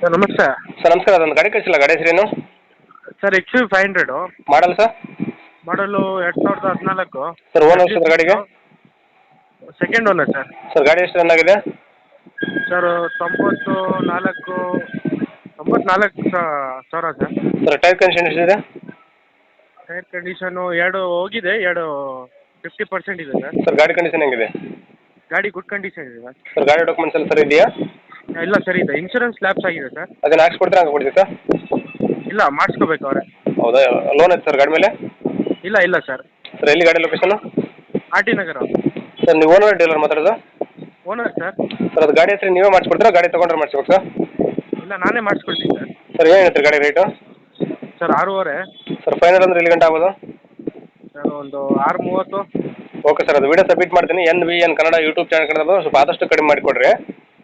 Sir ನಮಸ್ತೆ. Sir ನಮಸ್ಕಾರ. ಅದೊಂದು ಗಾಡಿ ಕಳಿಸಿಲ್ಲ. ಗಾಡಿ ಹೆಸರೇನು sir X U five hundred model sir? Model ಎರಡು ಸಾವಿರದ ಹದಿನಾಲ್ಕು. ಸರ್ ಓನರ್ ಸರ್ ಗಾಡಿಗೆ? ಸೆಕೆಂಡ್ ಓನರ್ ಸರ್ ಸರ್ ಗಾಡಿ ಎಷ್ಟು ರನ್ ಆಗಿದೆ? ಸರ್ ತೊಂಬತ್ತು ನಾಲ್ಕು ತೊಂಬತ್ನಾಲ್ಕು ಸಾವಿರ ಸರ್ ಸರ್ ಟೈರ್ ಕಂಡೀಷನ್ ಎಷ್ಟಿದೆ? ಟೈರ್ ಕಂಡೀಷನು ಎರಡು ಹೋಗಿದೆ. ಎರಡು ಫಿಫ್ಟಿ ಪರ್ಸೆಂಟ್ ಇದೆ ಸರ್ ಸರ್ ಗಾಡಿ ಕಂಡೀಷನ್ ಹೆಂಗಿದೆ? ಗಾಡಿ ಗುಡ್ ಕಂಡೀಷನ್ ಇದೆ ಸರ್ ಗಾಡಿ ಡಾಕ್ಯುಮೆಂಟ್ಸ್ ಎಲ್ಲ ಸರ್ ಇದೆಯಾ? ಇಲ್ಲ ಸರಿ ಇದೆ ಇನ್ಶೂರೆನ್ಸ್ ಲ್ಯಾಪ್ಸ್ ಆಗಿದೆ ಸರ್. ಅದನ್ನು ಹಾಕ್ಸ್ಕೊಡ್ತೀರಾ ಹಂಗೆ ಕೊಡ್ತೀವಿ ಸರ್? ಇಲ್ಲ ಮಾಡಿಸ್ಕೋಬೇಕು ಅವರೇ. ಹೌದಾ? ಲೋನ್ ಐತೆ ಸರ್ ಗಾಡಿ ಮೇಲೆ? ಇಲ್ಲ ಇಲ್ಲ ಸರ್. ಸರ್ ಎಲ್ಲಿ ಗಾಡಿ location R T Nagar sir ನೀವು ಓನರ್ ಡೀಲರ್ ಮಾತಾಡೋದು? Owner sir. ಸರ್ ಅದು ಗಾಡಿ ಹತ್ರ ನೀವೇ ಮಾಡಿಸ್ಕೊಡ್ತೀರಾ ಗಾಡಿ ತಗೊಂಡ್ರೆ ಮಾಡಿಸ್ಬೇಕು ಸರ್? ಇಲ್ಲ ನಾನೇ ಮಾಡ್ಸ್ಕೊಡ್ತೀನಿ ಸರ್. ಸರ್ ಏನು ಹೇಳ್ತೀರಿ ಗಾಡಿ ರೇಟು ಸರ್ ಆರೂವರೆ. ಸರ್ ಫೈನಲ್ ಅಂದ್ರೆ ಎಲ್ಲಿ ಗಂಟೆ ಆಗೋದು ಸರ್ ಒಂದು ಆರು ಮೂವತ್ತು ಓಕೆ ಸರ್ ಅದು ವಿಡಿಯೋ ಸಬ್ಮಿಟ್ ಮಾಡ್ತೀನಿ. N V N Kannada YouTube channel Kannada ಸ್ವಲ್ಪ ಆದಷ್ಟು ಕಡಿಮೆ ಮಾಡಿಕೊಡ್ರಿ.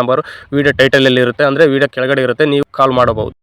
ನಂಬರ್ ವಿಡಿಯೋ ಟೈಟಲಲ್ಲಿ ಇರುತ್ತೆ ಅಂದ್ರೆ ವಿಡಿಯೋ ಕೆಳಗಡೆ ಇರುತ್ತೆ ನೀವು ಕಾಲ್ ಮಾಡಬಹುದು.